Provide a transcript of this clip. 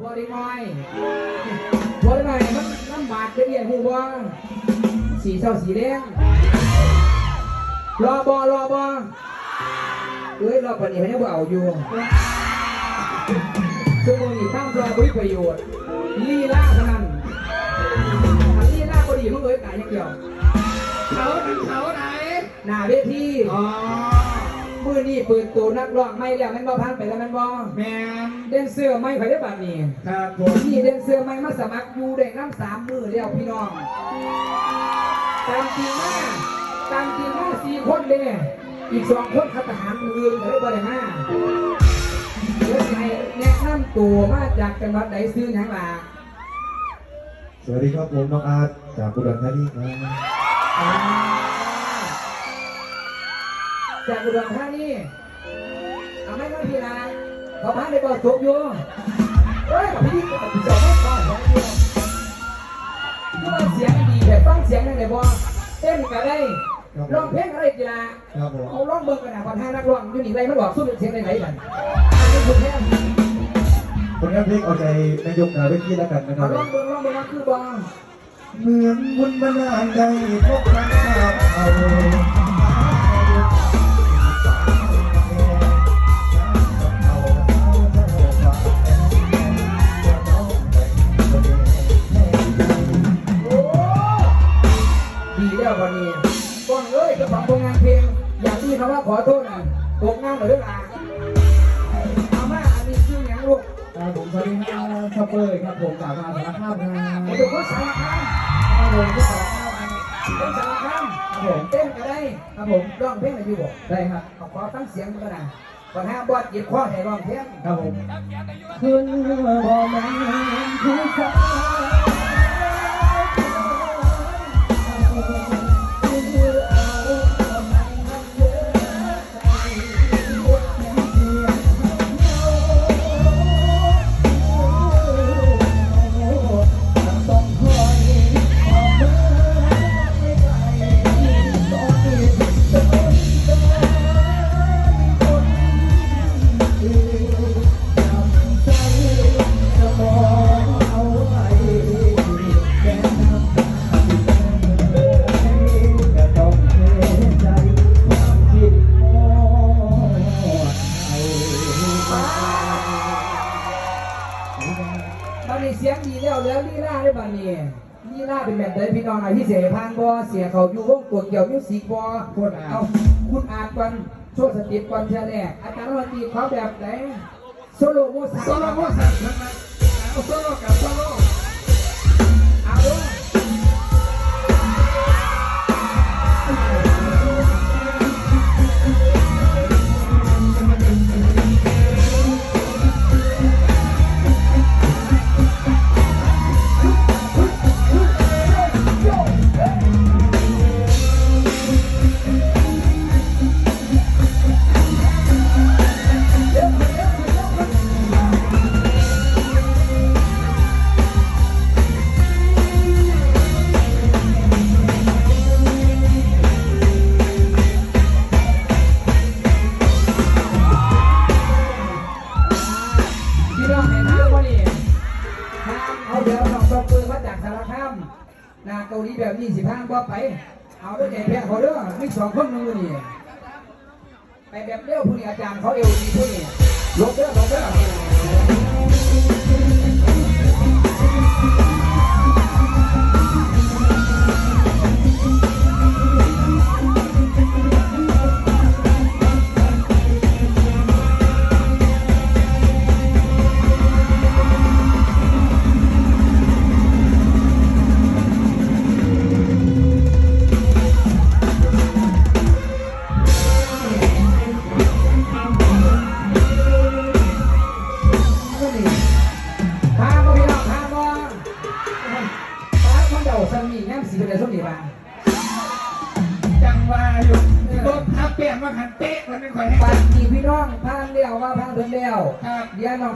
บัวได้น้อยบัวได้น้อยมันน้ำบาดจะเรียนหูบัวสีเศร้าสีแดงรอบอรอบอเอ้ยรอปานนี้เขายังบ่เอาอยู่ชั่วโมงนี้ตั้งรอบ่มีประโยชน์ลีลาเท่านั้นถ้าลีลาบ่ดีมันเอ้ยตายอย่างเดียวเขาเขาไหนหน้าเวทีอ๋อ มือนี่เปิดตัวนักร้องไม่แล้วแม่นบ่พันไปแล้วแม่นบ่แมนเดนเซอร์ไม่ไผได้บัดนี้ครับผมนี่เดนเซอร์ไม่มาสมัครอยู่ได้น้ำสามมือแล้วพี่น้องตามจริงมาตามจริงมาสี่คนเลยอีกสองคนขับทหารมืออื่นเลยบ่ได้มาเดี๋ยวสิให้แนะนำตัวมาจากจังหวัดใดซื้อหยังล่ะสวัสดีครับผมน้องอาร์ตจากอุดรธานีครับอ่า จากอุดรธานีเอาไหม่มาพี่นะเขาพาในบ่อสุกอยู่เฮ้ยพี่พี่สองคนพ่อสองอยู่คือว่าเสียงดีแต่ฟังเสียงนั่นเลยบ่เต้นก็ได้ร้องเพลงอะไรกีฬาครับผมเอาร้องเบิ่งกันนะพอท่านักร้องอยู่นี่ไรมันบอกสู้เสียงไหนๆกันอันนี้คุณแม่ผลงานเพลงเอาใจนายกนาเวทีแล้วกันนะคเอารับร้องเบิ่งร้องเบิ่งว่าคือบ่เหมือนบุญบันดาลใจพบกันกับเอา ของผลงานเพลงอย่างที่เขาว่าขอโทษนะตกงานหรือเปล่าเอามาอันนี้ชื่อหยังลูกครับผมสวัสดีครับชอปเปอร์ครับผมจากมาสารภาพครับไอ้ตัวเขาสารคามครับผมที่สารภาพครับเป็นสารคามครับผมเต้นก็ได้ครับผมร้องเพลงอะไรอยู่บ่ได้ครับเอาขอตั้งเสียงมันก็ได้ก่อนห้าบอดหยิบข้อให้ร้องเพลงครับผมคุณบอกมันคือสา ลีลาได้บ้านนี้ลีลาเป็นแบบไหนพี่น้องไหนที่เสียพานบ่เสียเขาอยู่วงตัวเกี่ยวมิวสิกบ่พูดอะเอาคุณอ่านก่อนโชว์สติก่อนเท่าแรกอาจารย์วันตีเขาแบบไหนโซโลโมซาโซโล่โมสันทั้งนั้นเอาโซโล่กับโซโล่เอา นาเกาหลีแบบนี้สิพางบ่ไป เอาด้วยใจแพ้เขาเด้อมีสองคนนึงนี่ไปแบบเร็วผู้นี้อาจารย์เขาเอวดีผู้นี้ลบเด้อลบเด้อ สีเป็นอะไรส้มนี่บ้างจังว่าอยู่ต้นทับเปลี่ยนมาขันเตะมันไม่ค่อยให้ปันดีพี่น้องพานเลี้ยวว่าพานเพิ่นเลี้ยวครับ เดี๋ยวน้อง